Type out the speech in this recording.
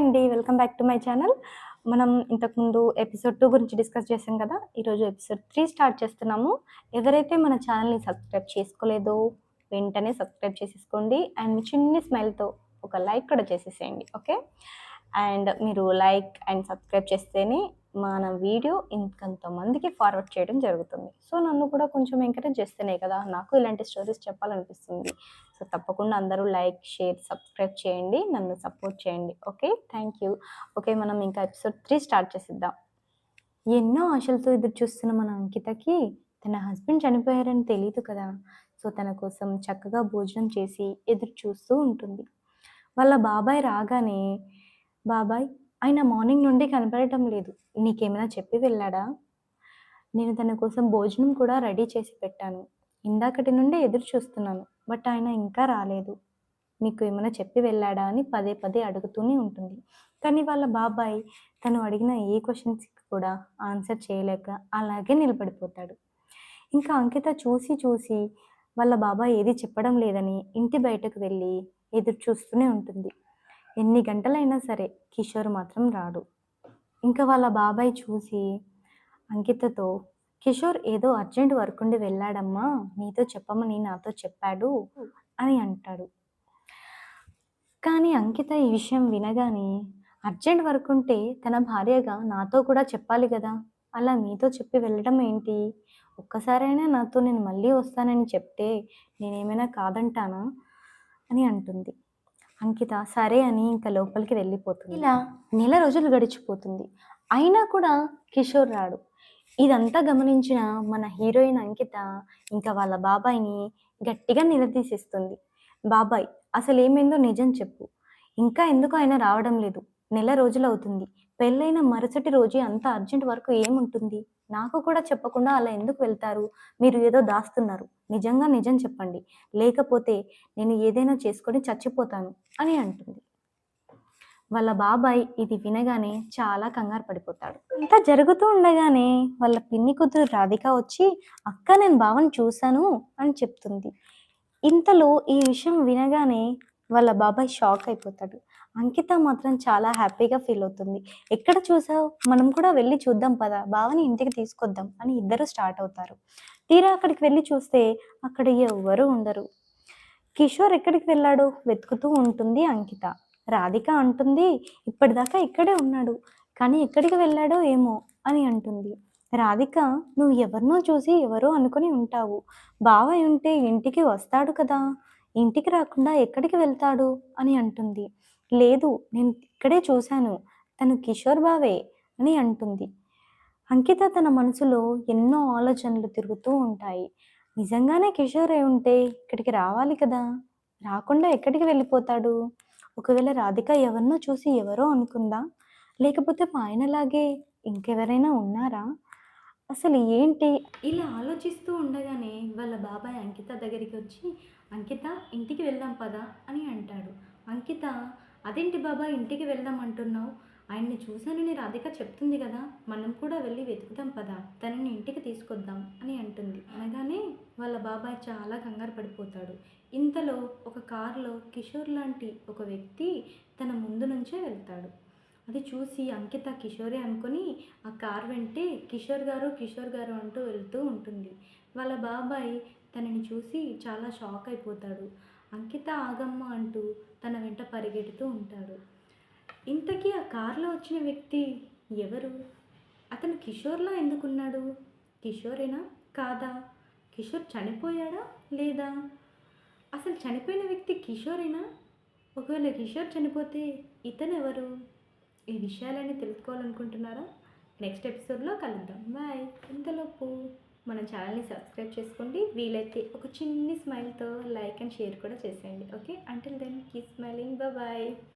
అండి. Welcome back to my channel. మనం ఇంతకుముందు ఎపిసోడ్ టూ గురించి డిస్కస్ చేసాం కదా? ఈరోజు ఎపిసోడ్ త్రీ స్టార్ట్ చేస్తున్నాము. ఎవరైతే మన ఛానల్ని సబ్స్క్రైబ్ చేసుకోలేదో వెంటనే సబ్స్క్రైబ్ చేసేసుకోండి. అండ్ మీ చిన్ని స్మైల్తో ఒక లైక్ కూడా చేసేసేయండి. ఓకే? అండ్ మీరు లైక్ అండ్ సబ్స్క్రైబ్ చేస్తేనే మన వీడియో ఇంకొంతమందికి ఫార్వర్డ్ చేయడం జరుగుతుంది. సో నన్ను కూడా కొంచెం ఎంకరేజ్ చేస్తేనే కదా? నాకు ఇలాంటి స్టోరీస్ చెప్పాలనిపిస్తుంది. సో తప్పకుండా అందరూ లైక్ షేర్ సబ్స్క్రైబ్ చేయండి. నన్ను సపోర్ట్ చేయండి. ఓకే? Thank you. ఓకే మనం ఇంకా ఎపిసోడ్ త్రీ స్టార్ట్ చేసిద్దాం. ఎన్నో ఆశలతో ఎదురు చూస్తున్న మన అంకితకి తన హస్బెండ్ చనిపోయారని తెలియదు కదా. సో తన కోసం చక్కగా భోజనం చేసి ఎదురు చూస్తూ ఉంటుంది. వాళ్ళ బాబాయ్ రాగానే బాబాయ్ ఆయన మార్నింగ్ నుండి కనపడటం లేదు. నీకేమైనా చెప్పి వెళ్ళాడా? నేను తన కోసం భోజనం కూడా రెడీ చేసి పెట్టాను. ఇందాకటి నుండి ఎదురు చూస్తున్నాను. బట్ ఆయన ఇంకా రాలేదు. మీకు ఏమైనా చెప్పి వెళ్ళాడా అని పదే పదే అడుగుతూనే ఉంటుంది. కానీ వాళ్ళ బాబాయ్ తను అడిగిన ఏ క్వశ్చన్స్కి కూడా ఆన్సర్ చేయలేక అలాగే నిలబడిపోతాడు. ఇంకా అంకిత చూసి చూసి వాళ్ళ బాబాయ్ ఏది చెప్పడం లేదని ఇంటి బయటకు వెళ్ళి ఎదురు చూస్తూనే ఉంటుంది. ఎన్ని గంటలైనా సరే కిషోర్ మాత్రం రాడు. ఇంకా వాళ్ళ బాబాయ్ చూసి అంకితతో కిషోర్ ఏదో అర్జెంట్ వర్క్ ఉండి వెళ్ళాడమ్మా నీతో చెప్పమని నాతో చెప్పాడు అని అంటాడు. కానీ అంకిత ఈ విషయం వినగానే అర్జెంట్ వర్క్ ఉంటే తన భార్యగా నాతో కూడా చెప్పాలి కదా అలా మీతో చెప్పి వెళ్ళడం ఏంటి? ఒక్కసారైనా నాతో నేను మళ్ళీ వస్తానని చెప్తే నేనేమైనా కాదంటానా? అని అంటుంది. అంకిత సరే అని ఇంకా లోపలికి వెళ్ళిపోతుంది. ఇలా నెల రోజులు గడిచిపోతుంది. అయినా కూడా కిషోర్ రాడు. ఇదంతా గమనించిన మన హీరోయిన్ అంకిత ఇంకా వాళ్ళ బాబాయ్ని గట్టిగా నిలదీసిస్తుంది. బాబాయ్ అసలు ఏమైందో నిజం చెప్పు. ఇంకా ఎందుకు ఆయన రావడం లేదు? నెల రోజులు అవుతుంది. పెళ్ళైన మరుసటి రోజు అంత అర్జెంట్ వరకు ఏముంటుంది? నాకు కూడా చెప్పకుండా అలా ఎందుకు వెళ్తారు? మీరు ఏదో దాస్తున్నారు. నిజంగా నిజం చెప్పండి. లేకపోతే నేను ఏదైనా చేసుకొని చచ్చిపోతాను అని అంటుంది. వాళ్ళ బాబాయ్ ఇది వినగానే చాలా కంగారు పడిపోతాడు. అంతా జరుగుతూ ఉండగానే వాళ్ళ పిన్ని కూతురు రాధిక వచ్చి అక్క నేను బావని చూశాను అని చెప్తుంది. ఇంతలో ఈ విషయం వినగానే వాళ్ళ బాబాయ్ షాక్ అయిపోతాడు. అంకిత మాత్రం చాలా హ్యాపీగా ఫీల్ అవుతుంది. ఎక్కడ చూసావు? మనం కూడా వెళ్ళి చూద్దాం పదా. బావని ఇంటికి తీసుకొద్దాం అని ఇద్దరు స్టార్ట్ అవుతారు. తీరా అక్కడికి వెళ్ళి చూస్తే అక్కడ ఎవ్వరూ ఉండరు. కిషోర్ ఎక్కడికి వెళ్ళాడు వెతుకుతూ ఉంటుంది అంకిత. రాధిక అంటుంది ఇప్పటిదాకా ఇక్కడే ఉన్నాడు కానీ ఎక్కడికి వెళ్ళాడో ఏమో అని అంటుంది. రాధిక నువ్వు ఎవరినో చూసి ఎవరో అనుకుని ఉంటావు. బావయ్య ఉంటే ఇంటికి వస్తాడు కదా ఇంటికి రాకుండా ఎక్కడికి వెళ్తాడు? అని అంటుంది. లేదు నేను ఇక్కడే చూశాను తను కిషోర్ బావే అని అంటుంది. అంకిత తన మనసులో ఎన్నో ఆలోచనలు తిరుగుతూ ఉంటాయి. నిజంగానే కిషోర్ అయి ఉంటే ఇక్కడికి రావాలి కదా రాకుండా ఎక్కడికి వెళ్ళిపోతాడు? ఒకవేళ రాధిక ఎవరినో చూసి ఎవరో అనుకుందా? లేకపోతే మా ఆయనలాగే ఇంకెవరైనా ఉన్నారా? అసలు ఏంటి? ఇలా ఆలోచిస్తూ ఉండగానే వాళ్ళ బాబాయ్ అంకిత దగ్గరికి వచ్చి అంకిత ఇంటికి వెళ్దాం పదా అని అంటాడు. అంకిత అదేంటి బాబాయ్ ఇంటికి వెళ్దాం అంటున్నావు? ఆయన్ని చూశానని రాధిక చెప్తుంది కదా మనం కూడా వెళ్ళి వెతుకుదాం పదా తనని ఇంటికి తీసుకొద్దాం అని అంటుంది. అనగానే వాళ్ళ బాబాయ్ చాలా కంగారు పడిపోతాడు. ఇంతలో ఒక కారులో కిషోర్ లాంటి ఒక వ్యక్తి తన ముందు నుంచే వెళ్తాడు. అది చూసి అంకిత కిషోరే అనుకుని ఆ కార్ వెంటే కిషోర్ గారు కిషోర్ గారు అంటూ వెళ్తూ ఉంటుంది. వాళ్ళ బాబాయ్ తనని చూసి చాలా షాక్ అయిపోతాడు. అంకిత ఆగమ్మ అంటూ తన వెంట పరిగెడుతూ ఉంటాడు. ఇంతకీ ఆ కారులో వచ్చిన వ్యక్తి ఎవరు? అతను కిషోర్లా ఎందుకున్నాడు? కిషోరేనా? కాదా? కిషోర్ చనిపోయాడా లేదా? అసలు చనిపోయిన వ్యక్తి కిషోరేనా? ఒకవేళ కిషోర్ చనిపోతే ఇతను ఎవరు? ఈ విషయాలన్నీ తెలుసుకోవాలనుకుంటున్నారా? నెక్స్ట్ ఎపిసోడ్లో కలుద్దాం. బాయ్. ఇంతలోపు మన ఛానల్ని సబ్స్క్రైబ్ చేసుకోండి. వీలైతే ఒక చిన్ని స్మైల్తో లైక్ అండ్ షేర్ కూడా చేసేయండి. Okay? Until then keep smiling. Bye.